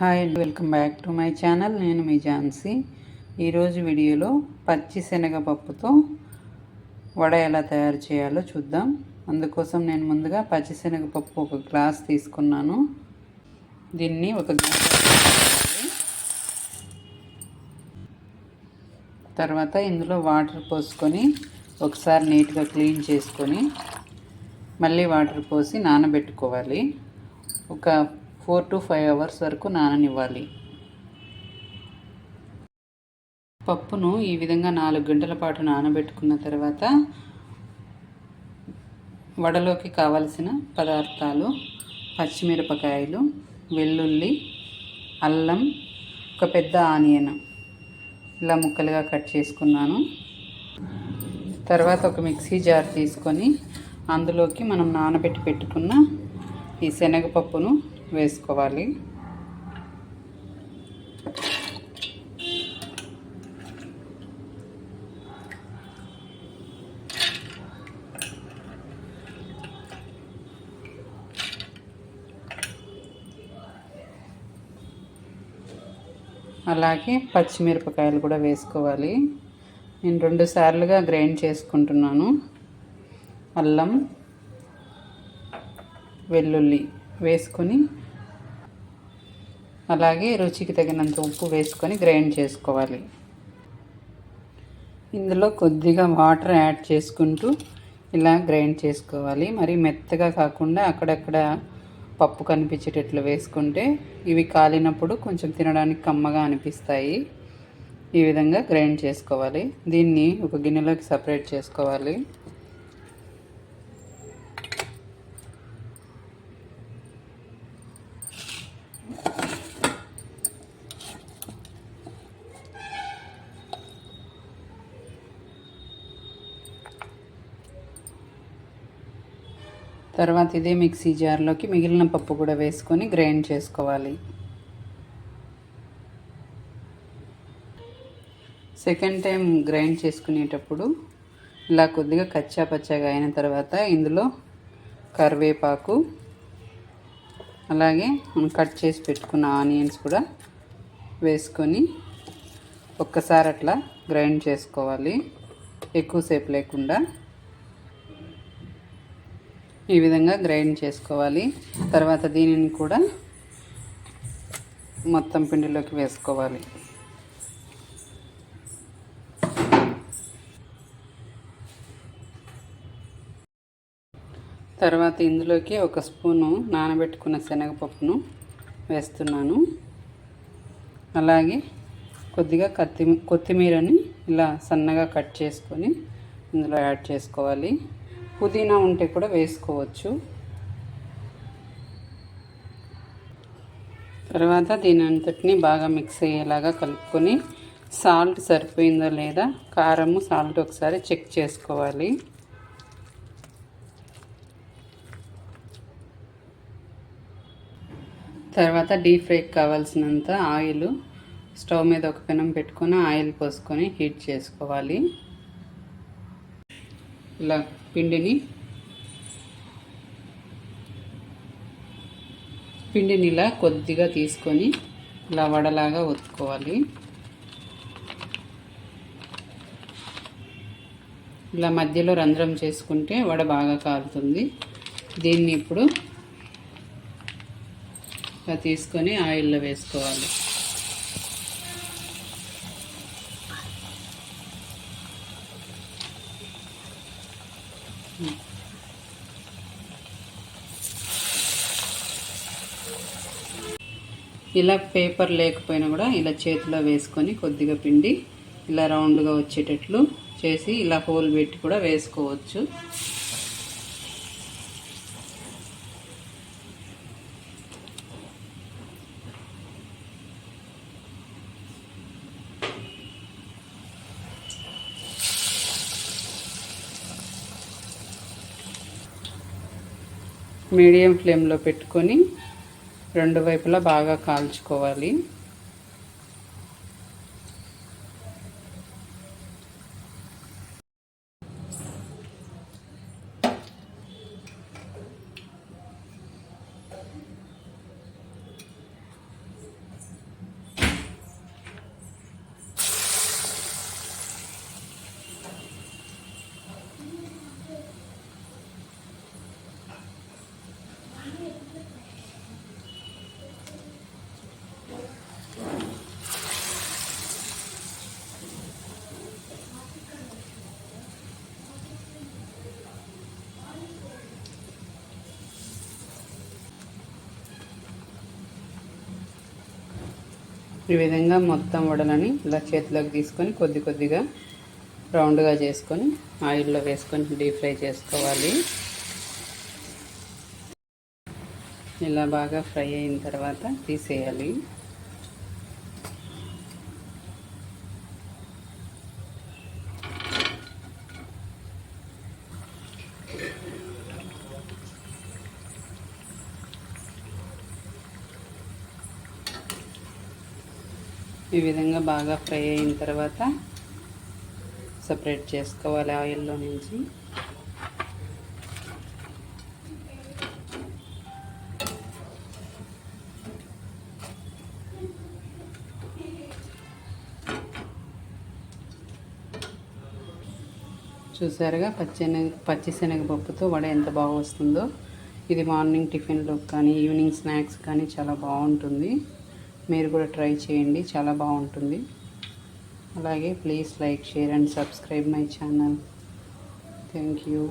Hi welcome back to my channel. నేను మీ ఝాన్సీ. ఈరోజు వీడియోలో పచ్చి శనగపప్పుతో వడ ఎలా తయారు చేయాలో చూద్దాం. అందుకోసం నేను ముందుగా పచ్చి శనగపప్పు ఒక గ్లాస్ తీసుకున్నాను. దీన్ని ఒక గ్లాస్ తర్వాత ఇందులో వాటర్ పోసుకొని ఒకసారి నీట్గా క్లీన్ చేసుకొని మళ్ళీ వాటర్ పోసి నానబెట్టుకోవాలి. ఒక ఫోర్ టు ఫైవ్ అవర్స్ వరకు నాననివ్వాలి. పప్పును ఈ విధంగా నాలుగు గంటల పాటు నానబెట్టుకున్న తర్వాత వడలోకి కావలసిన పదార్థాలు పచ్చిమిరపకాయలు వెల్లుల్లి అల్లం ఒక పెద్ద ఆనియన్ ఇలా ముక్కలుగా కట్ చేసుకున్నాను. తర్వాత ఒక మిక్సీ జార్ తీసుకొని అందులోకి మనం నానబెట్టి పెట్టుకున్న ఈ శనగపప్పును వేసుకోవాలి. అలాగే పచ్చిమిరపకాయలు కూడా వేసుకోవాలి. నేను రెండు సార్లుగా గ్రైండ్ చేసుకుంటున్నాను. అల్లం వెల్లుల్లి వేసుకొని అలాగే రుచికి తగినంత ఉప్పు వేసుకొని గ్రైండ్ చేసుకోవాలి. ఇందులో కొద్దిగా వాటర్ యాడ్ చేసుకుంటూ ఇలా గ్రైండ్ చేసుకోవాలి. మరి మెత్తగా కాకుండా అక్కడక్కడ పప్పు కనిపించేటట్లు వేసుకుంటే ఇవి కాలినప్పుడు కొంచెం తినడానికి కమ్మగా అనిపిస్తాయి. ఈ విధంగా గ్రైండ్ చేసుకోవాలి. దీన్ని ఒక గిన్నెలోకి సపరేట్ చేసుకోవాలి. తర్వాత ఇదే మిక్సీ జార్లోకి మిగిలిన పప్పు కూడా వేసుకొని గ్రైండ్ చేసుకోవాలి. సెకండ్ టైం గ్రైండ్ చేసుకునేటప్పుడు ఇలా కొద్దిగా కచ్చా పచ్చాగా అయిన తర్వాత ఇందులో కరివేపాకు అలాగే మనం కట్ చేసి పెట్టుకున్న ఆనియన్స్ కూడా వేసుకొని ఒక్కసారి అట్లా గ్రైండ్ చేసుకోవాలి. ఎక్కువసేపు లేకుండా ఈ విధంగా గ్రైండ్ చేసుకోవాలి. తర్వాత దీనిని కూడా మొత్తం పిండిలోకి వేసుకోవాలి. తర్వాత ఇందులోకి ఒక స్పూను నానబెట్టుకున్న శనగపప్పును వేస్తున్నాను. అలాగే కొద్దిగా కత్తి కొత్తిమీరని ఇలా సన్నగా కట్ చేసుకొని ఇందులో యాడ్ చేసుకోవాలి. పుదీనా ఉంటే కూడా వేసుకోవచ్చు. తర్వాత దీని అంతటిని బాగా మిక్స్ అయ్యేలాగా కలుపుకొని సాల్ట్ సరిపోయిందో లేదా కారము సాల్ట్ ఒకసారి చెక్ చేసుకోవాలి. తర్వాత డీప్ ఫ్రైకి కావాల్సినంత ఆయిల్ స్టవ్ మీద ఒక పెనం పెట్టుకొని ఆయిల్ పోసుకొని హీట్ చేసుకోవాలి. ఇలా పిండిని పిండిని ఇలా కొద్దిగా తీసుకొని ఇలా వడలాగా ఒత్తుకోవాలి. ఇలా మధ్యలో రంధ్రం చేసుకుంటే వడ బాగా కాలుతుంది. దీన్ని ఇప్పుడు ఇలా తీసుకొని ఆయిల్లో వేసుకోవాలి. ఇలా పేపర్ లేకపోయినా కూడా ఇలా చేతిలో వేసుకొని కొద్దిగా పిండి ఇలా రౌండ్గా వచ్చేటట్లు చేసి ఇలా హోల్ పెట్టి కూడా వేసుకోవచ్చు. మీడియం ఫ్లేమ్లో పెట్టుకొని రెండు వైపులా బాగా కాల్చుకోవాలి Thank you. ఈ విధంగా మొత్తం వడలని ఇలా చేతిలోకి తీసుకొని కొద్ది కొద్దిగా రౌండ్గా చేసుకొని ఆయిల్లో వేసుకొని డీప్ ఫ్రై చేసుకోవాలి. ఇలా బాగా ఫ్రై అయిన తర్వాత తీసేయాలి. ఈ విధంగా బాగా ఫ్రై అయిన తర్వాత సపరేట్ చేసుకోవాలి ఆయిల్లో నుంచి. చూసారుగా పచ్చెనగ పచ్చిశనగపప్పుతో వడ ఎంత బాగా వస్తుందో. ఇది మార్నింగ్ టిఫిన్లో కానీ ఈవినింగ్ స్నాక్స్ కానీ చాలా బాగుంటుంది. మీరు కూడా ట్రై చేయండి. చాలా బాగుంటుంది. అలాగే please like share and subscribe my channel. Thank you.